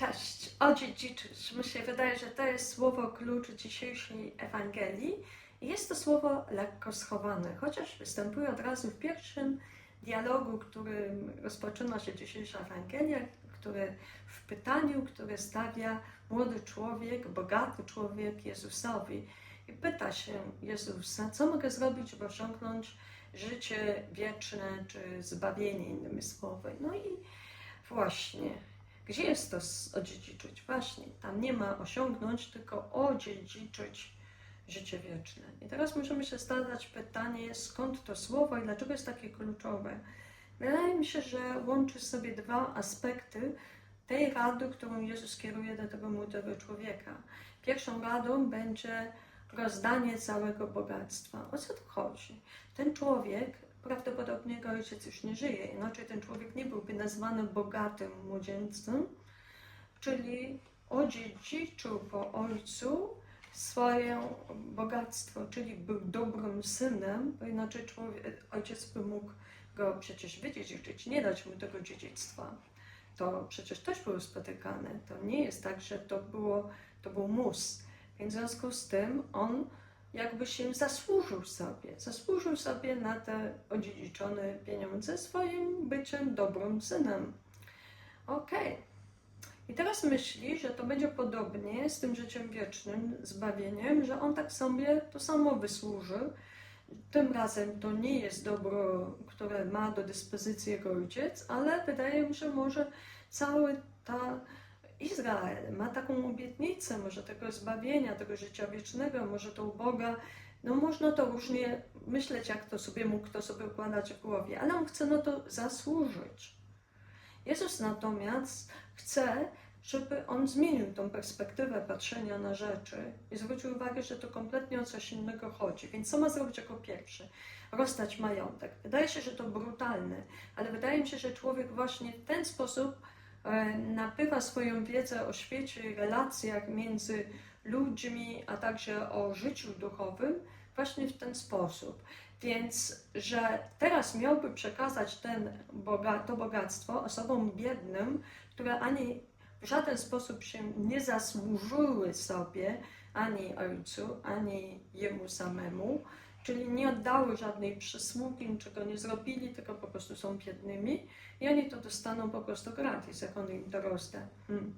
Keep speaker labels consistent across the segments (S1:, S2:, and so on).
S1: Cześć, odziedziczyć. Mi się wydaje, że to jest słowo klucz dzisiejszej Ewangelii. Jest to słowo lekko schowane, chociaż występuje od razu w pierwszym dialogu, którym rozpoczyna się dzisiejsza Ewangelia, który w pytaniu, które stawia młody człowiek, bogaty człowiek Jezusowi. I pyta się Jezusa, co mogę zrobić, żeby osiągnąć życie wieczne, czy zbawienie, innymi słowy. No i właśnie, gdzie jest to odziedziczyć? Właśnie, tam nie ma osiągnąć, tylko odziedziczyć życie wieczne. I teraz możemy się zadać pytanie, skąd to słowo i dlaczego jest takie kluczowe. Wydaje mi się, że łączy sobie dwa aspekty tej rady, którą Jezus kieruje do tego młodego człowieka. Pierwszą radą będzie rozdanie całego bogactwa. O co tu chodzi? Ten człowiek, prawdopodobnie jego ojciec już nie żyje, inaczej ten człowiek nie byłby nazwany bogatym młodzieńcem, czyli odziedziczył po ojcu swoje bogactwo, czyli był dobrym synem, bo inaczej człowiek, ojciec by mógł go przecież wydziedziczyć, nie dać mu tego dziedzictwa. To przecież też było spotykane. To nie jest tak, że to, było, to był mus. Więc w związku z tym on jakby się zasłużył sobie, zasłużył sobie na te odziedziczone pieniądze swoim byciem dobrym synem. Okej. I teraz myśli, że to będzie podobnie z tym życiem wiecznym, zbawieniem, że on tak sobie to samo wysłuży. Tym razem to nie jest dobro, które ma do dyspozycji jego ojciec, ale wydaje mi się, że może cały ta Izrael ma taką obietnicę, może tego zbawienia, tego życia wiecznego, może to u Boga. No można to różnie myśleć, jak to sobie mógł kto sobie układać w głowie, ale on chce na to zasłużyć. Jezus natomiast chce, żeby on zmienił tą perspektywę patrzenia na rzeczy i zwrócił uwagę, że to kompletnie o coś innego chodzi. Więc co ma zrobić jako pierwszy? Rozstać majątek. Wydaje się, że to brutalne, ale wydaje mi się, że człowiek właśnie w ten sposób nabywa swoją wiedzę o świecie relacjach między ludźmi, a także o życiu duchowym właśnie w ten sposób. Więc, że teraz miałby przekazać ten boga, to bogactwo osobom biednym, które ani w żaden sposób się nie zasłużyły sobie, ani ojcu, ani jemu samemu, czyli nie oddały żadnej przysługi, niczego nie zrobili, tylko po prostu są biednymi i oni to dostaną po prostu gratis, jak on im rozda. Hmm.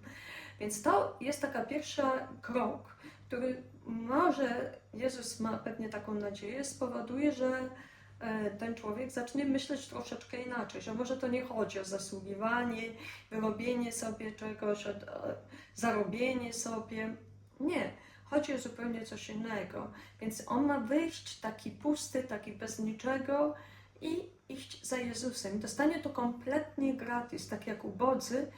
S1: Więc to jest taka pierwsza krok, który może, Jezus ma pewnie taką nadzieję, spowoduje, że e, ten człowiek zacznie myśleć troszeczkę inaczej, że może to nie chodzi o zasługiwanie, wyrobienie sobie czegoś, zarobienie sobie. Nie, chodzi o zupełnie coś innego. Więc on ma wyjść taki pusty, taki bez niczego i iść za Jezusem. Dostanie to kompletnie gratis, tak jak ubodzy,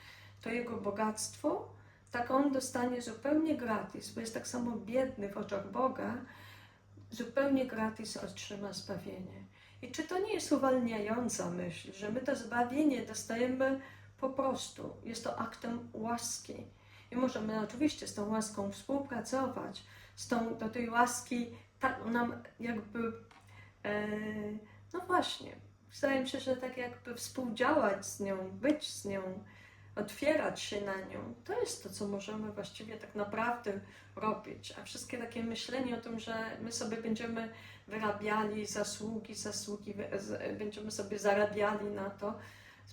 S1: to jego bogactwo, tak on dostanie zupełnie gratis, bo jest tak samo biedny w oczach Boga, zupełnie gratis otrzyma zbawienie. I czy to nie jest uwalniająca myśl, że my to zbawienie dostajemy po prostu? Jest to aktem łaski. I możemy oczywiście z tą łaską współpracować, z tą, do tej łaski tak nam jakby, e, no właśnie, wydaje mi się, że tak jakby współdziałać z nią, być z nią, otwierać się na nią, to jest to, co możemy właściwie tak naprawdę robić. A wszystkie takie myślenie o tym, że my sobie będziemy wyrabiali zasługi, zasługi, będziemy sobie zarabiali na to,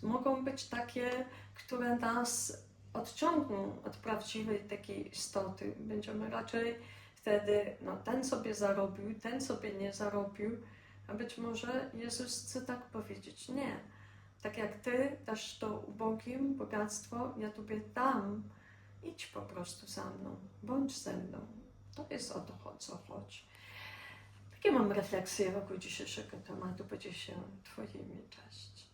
S1: mogą być takie, które nas odciągną od prawdziwej takiej istoty. Będziemy raczej wtedy, no ten sobie zarobił, ten sobie nie zarobił, a być może Jezus chce tak powiedzieć, nie. Tak jak Ty dasz to ubogim bogactwo, ja Tobie dam. Idź po prostu za mną, bądź ze mną. To jest o to, o co chodzi. Takie mam refleksje wokół dzisiejszego tematu. Będzie się Twoimi. Cześć.